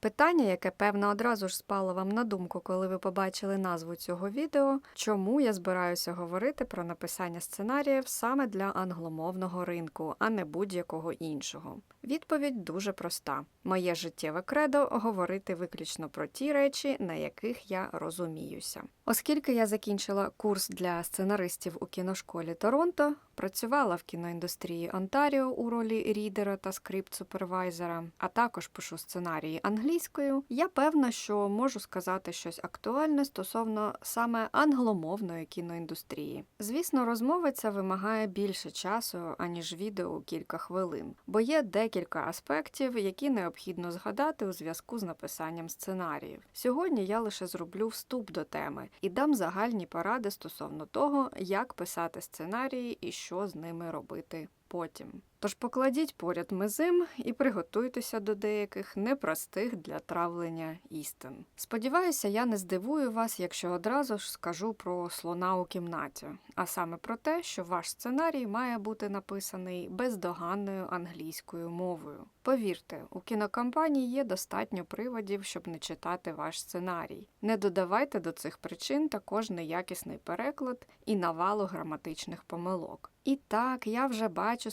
Питання, яке певно одразу ж спало вам на думку, коли ви побачили назву цього відео, чому я збираюся говорити про написання сценаріїв саме для англомовного ринку, а не будь-якого іншого. Відповідь дуже проста: моє життєве кредо говорити виключно про ті речі, на яких я розуміюся. Оскільки я закінчила курс для сценаристів у кіношколі Торонто, працювала в кіноіндустрії Онтаріо у ролі рідера та скрипт-супервайзера, а також пишу сценарії англійською, я певна, що можу сказати щось актуальне стосовно саме англомовної кіноіндустрії. Звісно, розмова ця вимагає більше часу, аніж відео у кілька хвилин, бо є декілька аспектів, які необхідно згадати у зв'язку з написанням сценаріїв. Сьогодні я лише зроблю вступ до теми і дам загальні поради стосовно того, як писати сценарії і що з ними робити потім. Тож покладіть поряд мизим і приготуйтеся до деяких непростих для травлення істин. Сподіваюся, я не здивую вас, якщо одразу ж скажу про слона у кімнаті, а саме про те, що ваш сценарій має бути написаний бездоганною англійською мовою. Повірте, у кінокомпанії є достатньо приводів, щоб не читати ваш сценарій. Не додавайте до цих причин також неякісний переклад і навалу граматичних помилок. І так, я вже бачу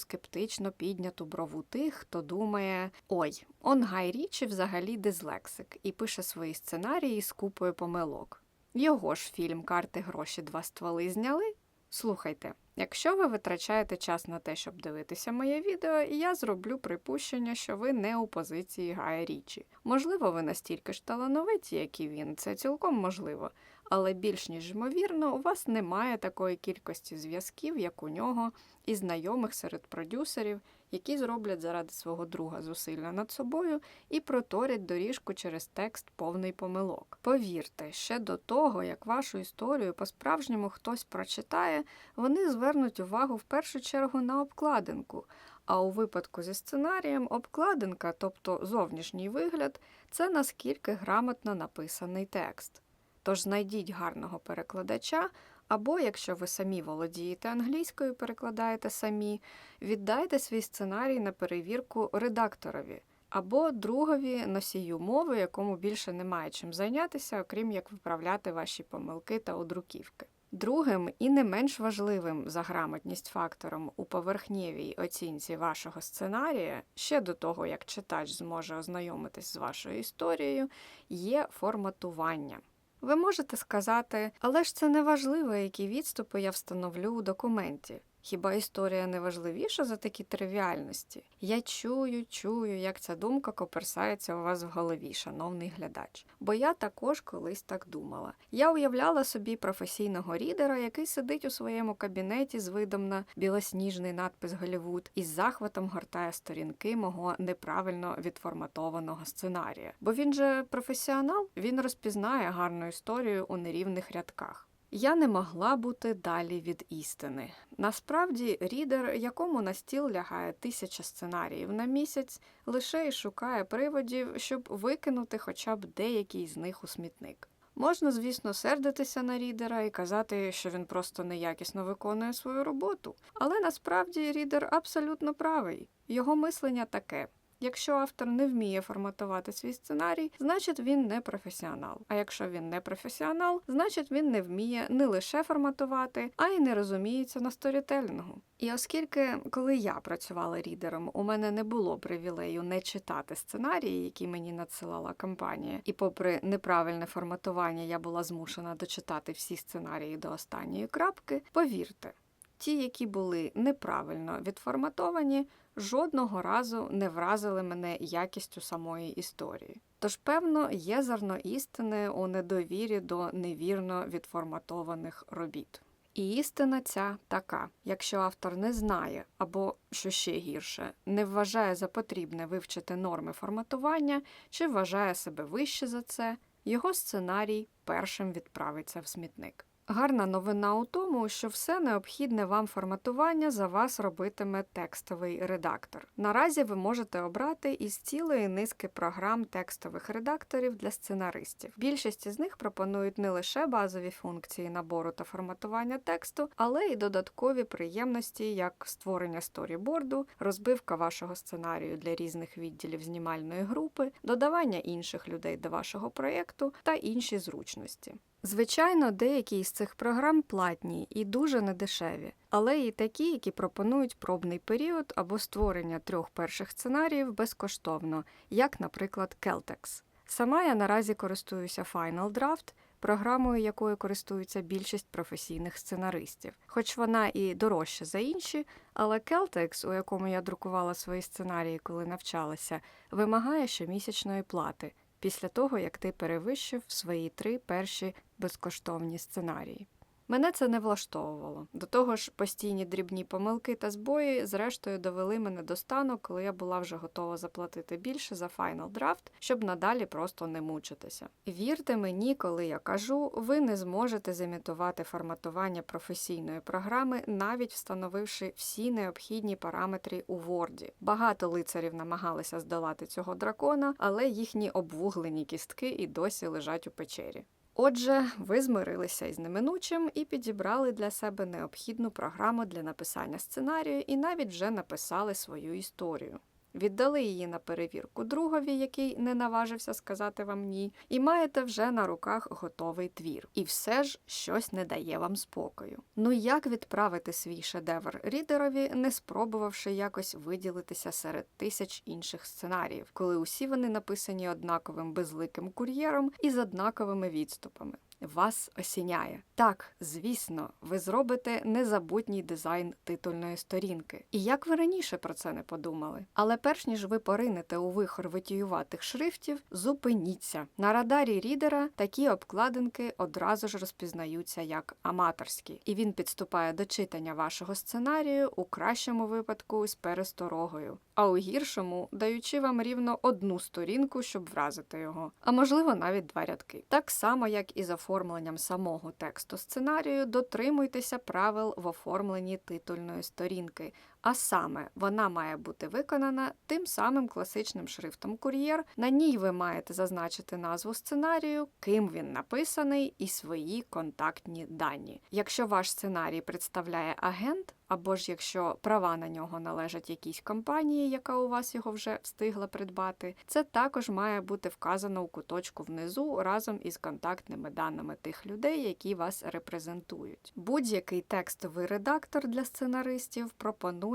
скептично підняту брову тих, хто думає: ой, он Гай Річі взагалі дизлексик і пише свої сценарії з купою помилок. Його ж фільм Карти, гроші, два стволи зняли. Слухайте, якщо ви витрачаєте час на те, щоб дивитися моє відео, я зроблю припущення, що ви не у позиції Гая Річі. Можливо, ви настільки ж талановиті, як і він, це цілком можливо. Але більш ніж ймовірно, у вас немає такої кількості зв'язків, як у нього, і знайомих серед продюсерів, які зроблять заради свого друга зусилля над собою і проторять доріжку через текст повний помилок. Повірте, ще до того, як вашу історію по-справжньому хтось прочитає, вони звернуть увагу в першу чергу на обкладинку. А у випадку зі сценарієм обкладинка, тобто зовнішній вигляд, це наскільки грамотно написаний текст. Тож знайдіть гарного перекладача, або, якщо ви самі володієте англійською, перекладаєте самі, віддайте свій сценарій на перевірку редакторові або другові носію мови, якому більше немає чим зайнятися, окрім як виправляти ваші помилки та одруківки. Другим і не менш важливим за грамотність фактором у поверхнєвій оцінці вашого сценарія, ще до того як читач зможе ознайомитись з вашою історією, є форматування. Ви можете сказати, але ж це не важливо, які відступи я встановлю у документі. Хіба історія не важливіша за такі тривіальності? Я чую, чую, як ця думка коперсається у вас в голові, шановний глядач. Бо я також колись так думала. Я уявляла собі професійного рідера, який сидить у своєму кабінеті з видом на білосніжний надпис Голівуд і з захватом гортає сторінки мого неправильно відформатованого сценарія. Бо він же професіонал, він розпізнає гарну історію у нерівних рядках. Я не могла бути далі від істини. Насправді, рідер, якому на стіл лягає тисяча сценаріїв на місяць, лише й шукає приводів, щоб викинути хоча б деякий з них у смітник. Можна, звісно, сердитися на рідера і казати, що він просто неякісно виконує свою роботу. Але насправді рідер абсолютно правий. Його мислення таке. Якщо автор не вміє форматувати свій сценарій, значить він не професіонал. А якщо він не професіонал, значить він не вміє не лише форматувати, а й не розуміється на сторітелінгу. І оскільки, коли я працювала рідером, у мене не було привілею не читати сценарії, які мені надсилала компанія, і попри неправильне форматування я була змушена дочитати всі сценарії до останньої крапки, повірте. Ті, які були неправильно відформатовані, жодного разу не вразили мене якістю самої історії. Тож, певно, є зерно істини у недовірі до невірно відформатованих робіт. І істина ця така: якщо автор не знає або, що ще гірше, не вважає за потрібне вивчити норми форматування чи вважає себе вище за це, його сценарій першим відправиться в смітник. Гарна новина у тому, що все необхідне вам форматування за вас робитиме текстовий редактор. Наразі ви можете обрати із цілої низки програм текстових редакторів для сценаристів. Більшість із них пропонують не лише базові функції набору та форматування тексту, але й додаткові приємності, як створення сторіборду, розбивка вашого сценарію для різних відділів знімальної групи, додавання інших людей до вашого проєкту та інші зручності. Звичайно, деякі із цих програм платні і дуже недешеві, але і такі, які пропонують пробний період або створення трьох перших сценаріїв безкоштовно, як, наприклад, Celtex. Сама я наразі користуюся Final Draft, програмою якою користуються більшість професійних сценаристів. Хоч вона і дорожча за інші, але Celtex, у якому я друкувала свої сценарії, коли навчалася, вимагає щомісячної плати після того, як ти перевищив свої три перші безкоштовні сценарії. Мене це не влаштовувало. До того ж, постійні дрібні помилки та збої, зрештою, довели мене до стану, коли я була вже готова заплатити більше за Final Draft, щоб надалі просто не мучитися. Вірте мені, коли я кажу, ви не зможете зімітувати форматування професійної програми, навіть встановивши всі необхідні параметри у Word. Багато лицарів намагалися здолати цього дракона, але їхні обвуглені кістки і досі лежать у печері. Отже, ви змирилися із неминучим і підібрали для себе необхідну програму для написання сценарію і навіть вже написали свою історію. Віддали її на перевірку другові, який не наважився сказати вам ні, і маєте вже на руках готовий твір. І все ж щось не дає вам спокою. Ну як відправити свій шедевр рідерові, не спробувавши якось виділитися серед тисяч інших сценаріїв, коли усі вони написані однаковим безликим кур'єром і з однаковими відступами? Вас осіняє. Так, звісно, ви зробите незабутній дизайн титульної сторінки. І як ви раніше про це не подумали? Але перш ніж ви поринете у вихор витіюватих шрифтів, зупиніться. На радарі рідера такі обкладинки одразу ж розпізнаються як аматорські, і він підступає до читання вашого сценарію у кращому випадку з пересторогою, а у гіршому даючи вам рівно одну сторінку, щоб вразити його, а можливо навіть два рядки. Так само, як і за з оформленням самого тексту сценарію, дотримуйтеся правил в оформленні титульної сторінки. А саме вона має бути виконана тим самим класичним шрифтом кур'єр. На ній ви маєте зазначити назву сценарію, ким він написаний, і свої контактні дані. Якщо ваш сценарій представляє агент, або ж якщо права на нього належать якійсь компанії, яка у вас його вже встигла придбати, це також має бути вказано у куточку внизу разом із контактними даними тих людей, які вас репрезентують. Будь-який текстовий редактор для сценаристів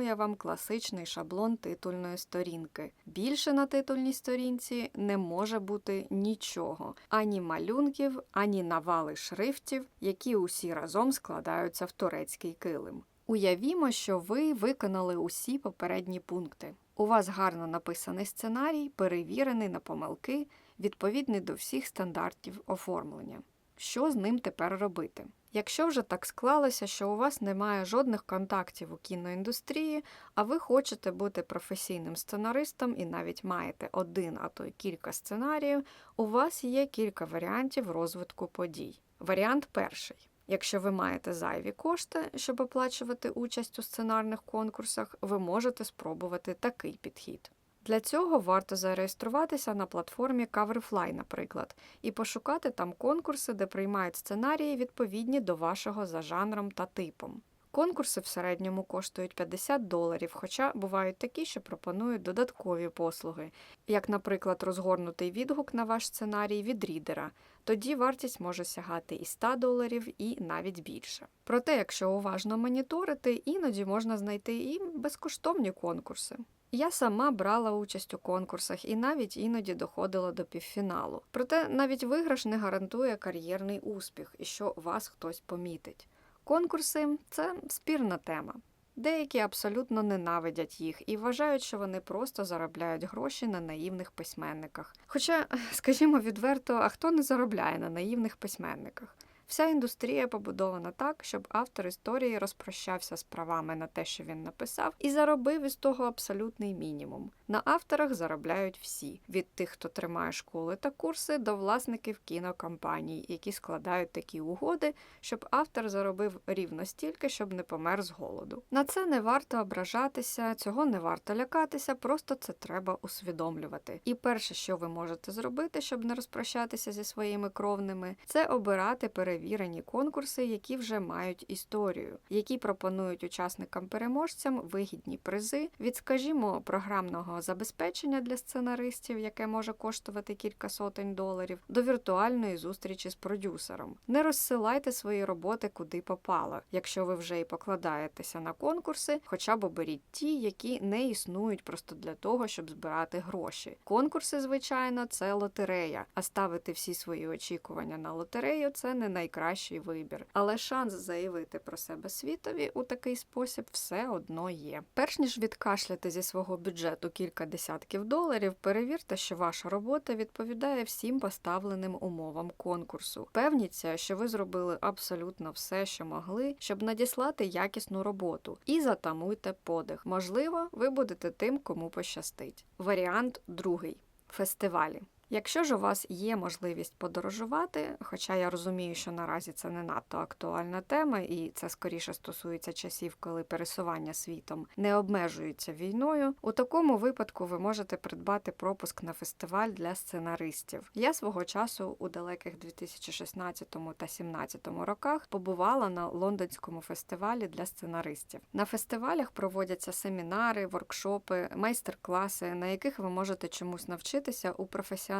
пропонує вам класичний шаблон титульної сторінки. Більше на титульній сторінці не може бути нічого, ані малюнків, ані навали шрифтів, які усі разом складаються в турецький килим. Уявімо, що ви виконали усі попередні пункти. У вас гарно написаний сценарій, перевірений на помилки, відповідний до всіх стандартів оформлення. Що з ним тепер робити? Якщо вже так склалося, що у вас немає жодних контактів у кіноіндустрії, а ви хочете бути професійним сценаристом і навіть маєте один, а то й кілька сценаріїв, у вас є кілька варіантів розвитку подій. Варіант перший. Якщо ви маєте зайві кошти, щоб оплачувати участь у сценарних конкурсах, ви можете спробувати такий підхід. Для цього варто зареєструватися на платформі Coverfly, наприклад, і пошукати там конкурси, де приймають сценарії відповідні до вашого за жанром та типом. Конкурси в середньому коштують 50 доларів, хоча бувають такі, що пропонують додаткові послуги, як, наприклад, розгорнутий відгук на ваш сценарій від рідера. Тоді вартість може сягати і 100 доларів, і навіть більше. Проте, якщо уважно моніторити, іноді можна знайти і безкоштовні конкурси. Я сама брала участь у конкурсах і навіть іноді доходила до півфіналу. Проте навіть виграш не гарантує кар'єрний успіх і що вас хтось помітить. Конкурси це спірна тема. Деякі абсолютно ненавидять їх і вважають, що вони просто заробляють гроші на наївних письменниках. Хоча, скажімо відверто, а хто не заробляє на наївних письменниках? Вся індустрія побудована так, щоб автор історії розпрощався з правами на те, що він написав, і заробив із того абсолютний мінімум. На авторах заробляють всі: від тих, хто тримає школи та курси, до власників кінокомпаній, які складають такі угоди, щоб автор заробив рівно стільки, щоб не помер з голоду. На це не варто ображатися, цього не варто лякатися, просто це треба усвідомлювати. І перше, що ви можете зробити, щоб не розпрощатися зі своїми кровними, це обирати перевірені конкурси, які вже мають історію, які пропонують учасникам-переможцям вигідні призи від, скажімо, програмного забезпечення для сценаристів, яке може коштувати кілька сотень доларів, до віртуальної зустрічі з продюсером. Не розсилайте свої роботи куди попало. Якщо ви вже і покладаєтеся на конкурси, хоча б оберіть ті, які не існують просто для того, щоб збирати гроші. Конкурси, звичайно, це лотерея, а ставити всі свої очікування на лотерею це не найкращий вибір. Але шанс заявити про себе світові у такий спосіб все одно є. Перш ніж відкашляти зі свого бюджету кілька десятків доларів, перевірте, що ваша робота відповідає всім поставленим умовам конкурсу. Певніться, що ви зробили абсолютно все, що могли, щоб надіслати якісну роботу, і затамуйте подих. Можливо, ви будете тим, кому пощастить. Варіант другий фестивалі. Якщо ж у вас є можливість подорожувати, хоча я розумію, що наразі це не надто актуальна тема, і це скоріше стосується часів, коли пересування світом не обмежується війною, у такому випадку ви можете придбати пропуск на фестиваль для сценаристів. Я свого часу у далеких 2016 та 2017 роках побувала на лондонському фестивалі для сценаристів. На фестивалях проводяться семінари, воркшопи, майстер-класи, на яких ви можете чомусь навчитися у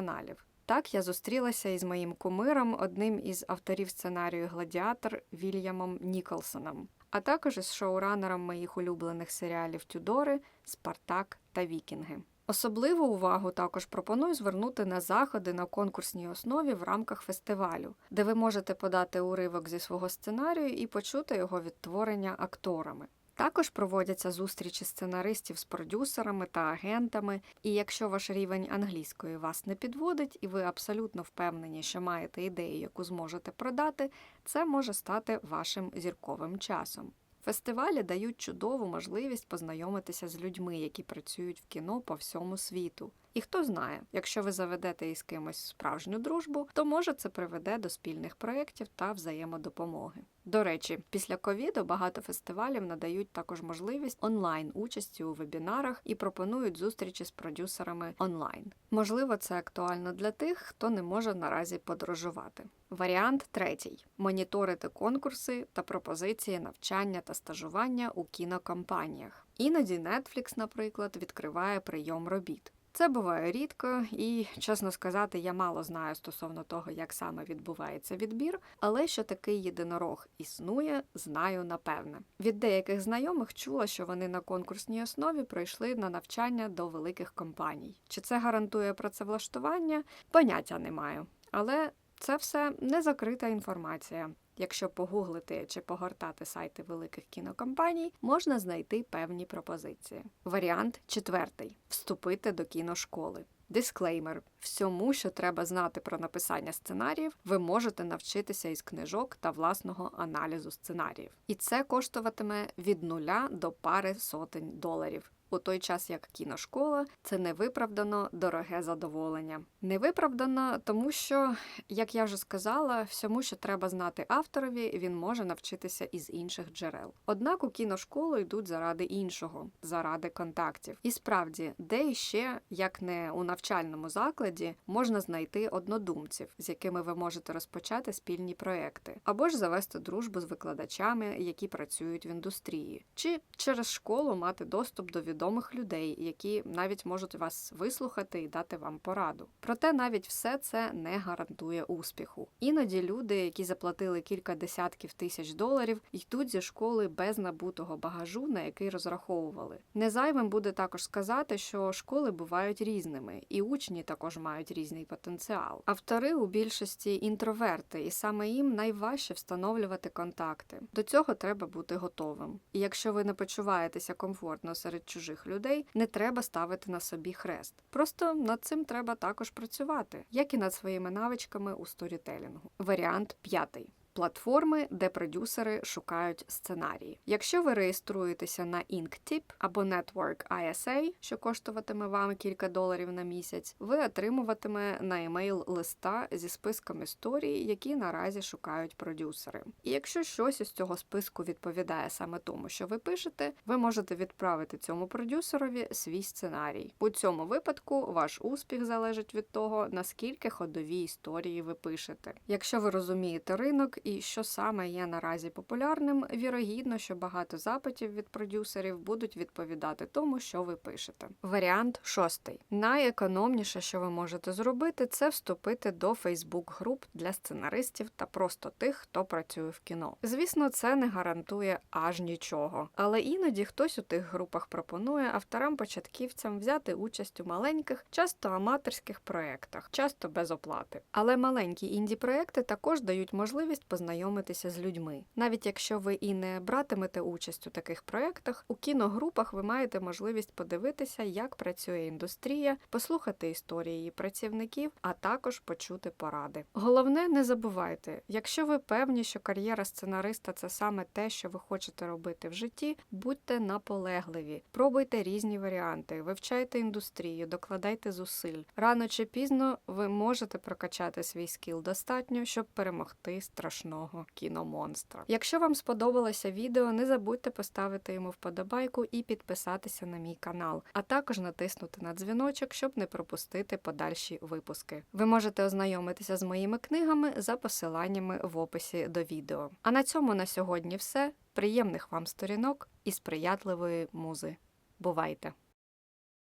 професіоналів. Так я зустрілася із моїм кумиром, одним із авторів сценарію Гладіатор Вільямом Ніколсоном, а також із шоуранером моїх улюблених серіалів Тюдори, Спартак та Вікінги. Особливу увагу також пропоную звернути на заходи на конкурсній основі в рамках фестивалю, де ви можете подати уривок зі свого сценарію і почути його відтворення акторами. Також проводяться зустрічі сценаристів з продюсерами та агентами, і якщо ваш рівень англійської вас не підводить, і ви абсолютно впевнені, що маєте ідею, яку зможете продати, це може стати вашим зірковим часом. Фестивалі дають чудову можливість познайомитися з людьми, які працюють в кіно по всьому світу. І хто знає, якщо ви заведете із кимось справжню дружбу, то може це приведе до спільних проєктів та взаємодопомоги. До речі, після ковіду багато фестивалів надають також можливість онлайн участі у вебінарах і пропонують зустрічі з продюсерами онлайн. Можливо, це актуально для тих, хто не може наразі подорожувати. Варіант третій: моніторити конкурси та пропозиції навчання та стажування у кінокомпаніях. Іноді Netflix, наприклад, відкриває прийом робіт. Це буває рідко, і, чесно сказати, я мало знаю стосовно того, як саме відбувається відбір, але що такий єдинорог існує, знаю напевне. Від деяких знайомих чула, що вони на конкурсній основі пройшли на навчання до великих компаній. Чи це гарантує працевлаштування? Поняття не маю. Але це все не закрита інформація. Якщо погуглити чи погортати сайти великих кінокомпаній, можна знайти певні пропозиції. Варіант четвертий: вступити до кіношколи. Дисклеймер: всьому, що треба знати про написання сценаріїв, ви можете навчитися із книжок та власного аналізу сценаріїв. І це коштуватиме від нуля до пари сотень доларів. У той час як кіношкола це невиправдано дороге задоволення. Невиправдано, тому що, як я вже сказала, всьому, що треба знати авторові, він може навчитися із інших джерел. Однак у кіношколу йдуть заради іншого, заради контактів. І справді, де іще, як не у навчальному закладі, можна знайти однодумців, з якими ви можете розпочати спільні проекти, або ж завести дружбу з викладачами, які працюють в індустрії, чи через школу мати доступ до відомих людей, які навіть можуть вас вислухати і дати вам пораду. Проте навіть все це не гарантує успіху. Іноді люди, які заплатили кілька десятків тисяч доларів, йдуть зі школи без набутого багажу, на який розраховували. Незайвим буде також сказати, що школи бувають різними, і учні також мають різний потенціал. Автори у більшості інтроверти, і саме їм найважче встановлювати контакти. До цього треба бути готовим. І якщо ви не почуваєтеся комфортно серед чужих людей, не треба ставити на собі хрест. Просто над цим треба також працювати, як і над своїми навичками у сторітелінгу. Варіант п'ятий. Платформи, де продюсери шукають сценарії. Якщо ви реєструєтеся на Inktip або Network ISA, що коштуватиме вам кілька доларів на місяць, ви отримуватиме на емейл листа зі списком історій, які наразі шукають продюсери. І якщо щось із цього списку відповідає саме тому, що ви пишете, ви можете відправити цьому продюсерові свій сценарій. У цьому випадку ваш успіх залежить від того, наскільки ходові історії ви пишете. Якщо ви розумієте ринок і що саме є наразі популярним, вірогідно, що багато запитів від продюсерів будуть відповідати тому, що ви пишете. Варіант шостий. Найекономніше, що ви можете зробити, це вступити до Фейсбук груп для сценаристів та просто тих, хто працює в кіно. Звісно, це не гарантує аж нічого, але іноді хтось у тих групах пропонує авторам-початківцям взяти участь у маленьких, часто аматорських проєктах, часто без оплати. Але маленькі інді-проекти також дають можливість познайомитися з людьми. Навіть якщо ви і не братимете участь у таких проєктах, у кіногрупах ви маєте можливість подивитися, як працює індустрія, послухати історії її працівників, а також почути поради. Головне, не забувайте, якщо ви певні, що кар'єра сценариста це саме те, що ви хочете робити в житті, будьте наполегливі, пробуйте різні варіанти, вивчайте індустрію, докладайте зусиль. Рано чи пізно ви можете прокачати свій скіл достатньо, щоб перемогти страшного кіномонстра. Якщо вам сподобалося відео, не забудьте поставити йому вподобайку і підписатися на мій канал, а також натиснути на дзвіночок, щоб не пропустити подальші випуски. Ви можете ознайомитися з моїми книгами за посиланнями в описі до відео. А на цьому на сьогодні все. Приємних вам сторінок і сприятливої музи. Бувайте!